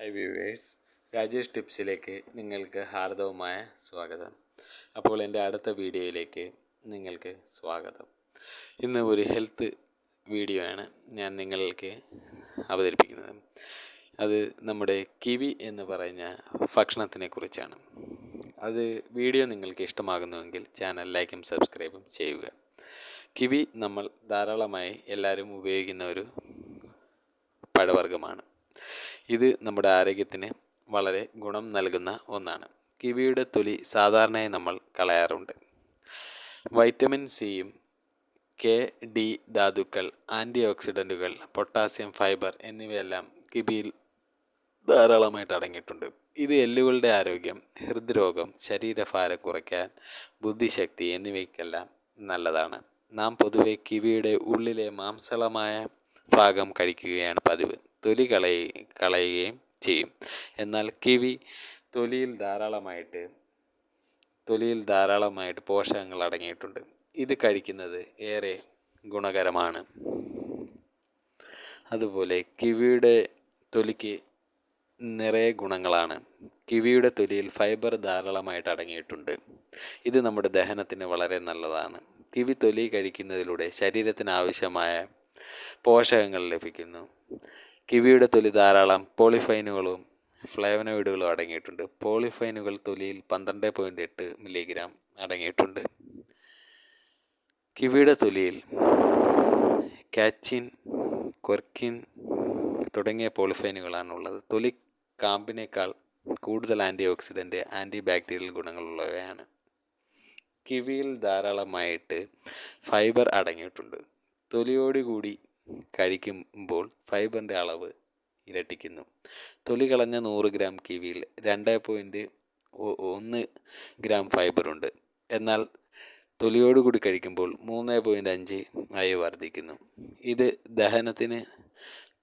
Hi viewers Rajesh ടിപ്സിലേക്ക് നിങ്ങൾക്ക് ഹാർദവമായ സ്വാഗതം. അപ്പോൾ എന്റെ അടുത്ത വീഡിയോയിലേക്ക് നിങ്ങൾക്ക് സ്വാഗതം. ഇന്ന് ഒരു ഹെൽത്ത് വീഡിയോ ആണ് ഞാൻ നിങ്ങൾക്ക് അവതരിപ്പിക്കുന്നത്. അത് നമ്മുടെ കിവി എന്ന് പറഞ്ഞ ഭക്ഷണത്തിനെ കുറിച്ചാണ്. അത് വീഡിയോ നിങ്ങൾക്ക് ഇഷ്ടമാകുന്നുവെങ്കിൽ ചാനൽ ലൈക്കും സബ്സ്ക്രൈബും ചെയ്യുക. കിവി നമ്മൾ ധാരാളമായി എല്ലാവരും ഉപയോഗിക്കുന്ന ഒരു പഴവർഗമാണ്. ഇത് നമ്മുടെ ആരോഗ്യത്തിന് വളരെ ഗുണം നൽകുന്ന ഒന്നാണ്. കിവിയുടെ തൊലി സാധാരണയായി നമ്മൾ കളയാറുണ്ട്. വൈറ്റമിൻ സിയും കെ ഡി ധാതുക്കൾ ആന്റി ഓക്സിഡന്റുകൾ പൊട്ടാസ്യം ഫൈബർ എന്നിവയെല്ലാം കിവിയിൽ ധാരാളമായിട്ട് അടങ്ങിയിട്ടുണ്ട്. ഇത് എല്ലുകളുടെ ആരോഗ്യം ഹൃദ്രോഗം ശരീരഭാരം കുറയ്ക്കാൻ ബുദ്ധിശക്തി എന്നിവയ്ക്കെല്ലാം നല്ലതാണ്. നാം പൊതുവെ കിവിയുടെ ഉള്ളിലെ മാംസളമായ ഭാഗം കഴിക്കുകയാണ് പതിവ്. തൊലി കളയ കളയുകയും ചെയ്യും. എന്നാൽ കിവി തൊലിയിൽ ധാരാളമായിട്ട് തൊലിയിൽ ധാരാളമായിട്ട് പോഷകങ്ങൾ അടങ്ങിയിട്ടുണ്ട്. ഇത് കഴിക്കുന്നത് ഏറെ ഗുണകരമാണ്. അതുപോലെ കിവിയുടെ തൊലിക്ക് നിറയെ ഗുണങ്ങളാണ്. കിവിയുടെ തൊലിയിൽ ഫൈബർ ധാരാളമായിട്ട് അടങ്ങിയിട്ടുണ്ട്. ഇത് നമ്മുടെ ദഹനത്തിന് വളരെ നല്ലതാണ്. കിവി തൊലി കഴിക്കുന്നതിലൂടെ ശരീരത്തിന് ആവശ്യമായ പോഷകങ്ങൾ ലഭിക്കുന്നു. കിവിയുടെ തൊലി ധാരാളം പോളിഫൈനുകളും ഫ്ലേവനോയിഡുകളും അടങ്ങിയിട്ടുണ്ട്. പോളിഫൈനുകൾ തൊലിയിൽ പന്ത്രണ്ട് പോയിന്റ് എട്ട് മില്ലിഗ്രാം അടങ്ങിയിട്ടുണ്ട്. കിവിയുടെ തൊലിയിൽ കാച്ചിൻ കൊർക്കിൻ തുടങ്ങിയ പോളിഫൈനുകളാണുള്ളത്. തൊലി കാമ്പിനേക്കാൾ കൂടുതൽ ആന്റി ഓക്സിഡന്റ് ആന്റി ബാക്ടീരിയൽ ഗുണങ്ങളുള്ളവയാണ്. കിവിയിൽ ധാരാളമായിട്ട് ഫൈബർ അടങ്ങിയിട്ടുണ്ട്. തൊലിയോടുകൂടി കഴിക്കുമ്പോൾ ഫൈബറിന്റെ അളവ് ഇരട്ടിക്കുന്നു. തൊലി കളഞ്ഞ നൂറ് ഗ്രാം കിവിയിൽ രണ്ട് പോയിന്റ് ഒന്ന് ഗ്രാം ഫൈബറുണ്ട് എന്നാൽ തൊലിയോടുകൂടി കഴിക്കുമ്പോൾ മൂന്ന് പോയിന്റ് അഞ്ച് ആയി വർദ്ധിക്കുന്നു. ഇത് ദഹനത്തിന്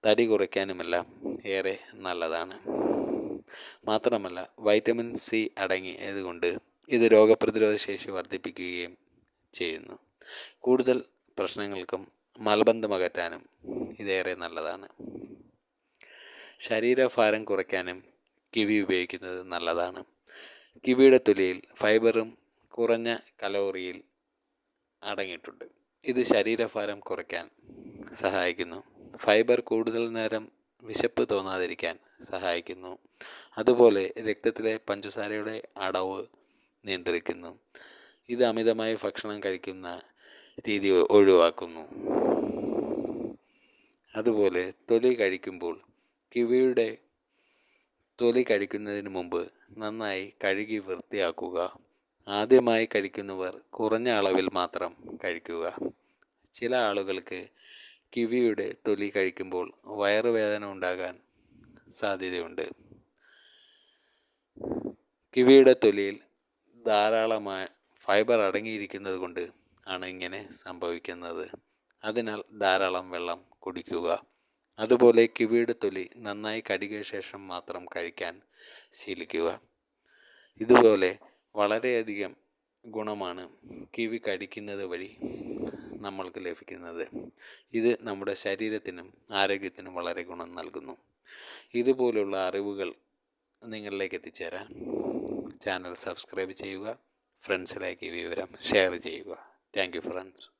തടി കുറയ്ക്കാനുമെല്ലാം ഏറെ നല്ലതാണ്. മാത്രമല്ല വൈറ്റമിൻ സി അടങ്ങിയതുകൊണ്ട് ഇത് രോഗപ്രതിരോധ ശേഷി വർദ്ധിപ്പിക്കുകയും ചെയ്യുന്നു. കൂടുതൽ പ്രശ്നങ്ങൾക്കും മലബന്ധം അകറ്റാനും ഇതേറെ നല്ലതാണ്. ശരീരഭാരം കുറയ്ക്കാനും കിവി ഉപയോഗിക്കുന്നത് നല്ലതാണ്. കിവിയുടെ തൊലിയിൽ ഫൈബറും കുറഞ്ഞ കലോറിയിൽ അടങ്ങിയിട്ടുണ്ട്. ഇത് ശരീരഭാരം കുറയ്ക്കാൻ സഹായിക്കുന്നു. ഫൈബർ കൂടുതൽ നേരം വിശപ്പ് തോന്നാതിരിക്കാൻ സഹായിക്കുന്നു. അതുപോലെ രക്തത്തിലെ പഞ്ചസാരയുടെ അടവ് നിയന്ത്രിക്കുന്നു. ഇത് അമിതമായി ഭക്ഷണം കഴിക്കുന്ന രീതി ഒഴിവാക്കുന്നു. അതുപോലെ തൊലി കഴിക്കുമ്പോൾ കിവിയുടെ തൊലി കഴിക്കുന്നതിന് മുമ്പ് നന്നായി കഴുകി വൃത്തിയാക്കുക. ആദ്യമായി കഴിക്കുന്നവർ കുറഞ്ഞ അളവിൽ മാത്രം കഴിക്കുക. ചില ആളുകൾക്ക് കിവിയുടെ തൊലി കഴിക്കുമ്പോൾ വയറുവേദന ഉണ്ടാകാൻ സാധ്യതയുണ്ട്. കിവിയുടെ തൊലിയിൽ ധാരാളമായ ഫൈബർ അടങ്ങിയിരിക്കുന്നത് കൊണ്ട് ആണ് ഇങ്ങനെ സംഭവിക്കുന്നത്. അതിനാൽ ധാരാളം വെള്ളം കുടിക്കുക. അതുപോലെ കിവിയുടെ തൊലി നന്നായി കഴുകിയ ശേഷം മാത്രം കഴിക്കാൻ ശീലിക്കുക. ഇതുപോലെ വളരെയധികം ഗുണമാണ് കിവി കടിക്കുന്നത് വഴി നമ്മൾക്ക് ലഭിക്കുന്നത്. ഇത് നമ്മുടെ ശരീരത്തിനും ആരോഗ്യത്തിനും വളരെ ഗുണം നൽകുന്നു. ഇതുപോലുള്ള അറിവുകൾ നിങ്ങളിലേക്ക് എത്തിച്ചേരാൻ ചാനൽ സബ്സ്ക്രൈബ് ചെയ്യുക ഫ്രണ്ട്സിലേക്ക് വിവരം ഷെയർ ചെയ്യുക. Thank you friends.